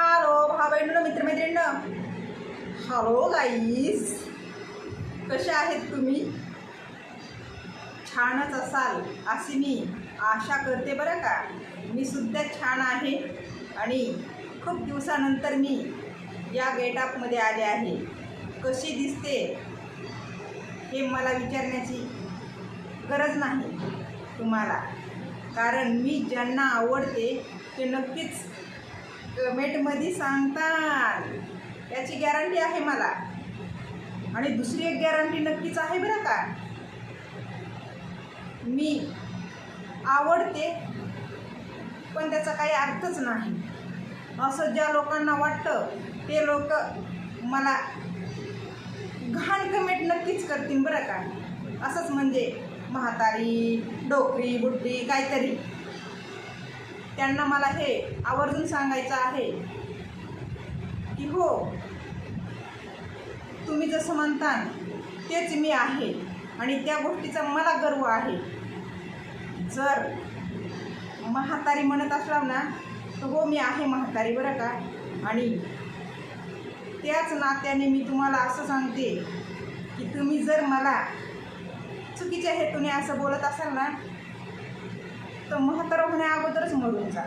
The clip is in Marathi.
हॅलो भा बहिणीनं मित्रमैत्रिणीनं. हॅलो गाईस कसे आहेत तुम्ही? छानच असाल अशी मी आशा करते बरं का. मी सुद्धा छान आहे आणि खूप दिवसानंतर मी या गेटअपमध्ये आले आहे. कशी दिसते हे मला विचारण्याची गरज नाही तुम्हाला. कारण मी ज्यांना आवडते ते नक्कीच कमेंटमध्ये सांगतात. याची गॅरंटी आहे मला. आणि दुसरी एक गॅरंटी नक्कीच आहे बरं का. मी आवडते पण त्याचा काही अर्थच नाही. असं ज्या लोकांना वाटतं ते लोक मला घाण कमेंट नक्कीच करतील बरं का. असंच म्हणजे म्हातारी डोकरी बुड्डी काहीतरी. त्यांना मला हे आवर्जून सांगायचं आहे. की हो तुम्ही जसं म्हणता तेच मी आहे. आणि त्या गोष्टीचा मला गर्व आहे. जर म्हातारी म्हणत असलाव ना तर हो मी आहे म्हातारी बरं का? आणि त्याच नात्याने मी तुम्हाला असं सांगते की तुम्ही जर मला चुकीच्या हेतूने असं बोलत असाल ना तर म्हातारं होण्या अगोदरच मरून जा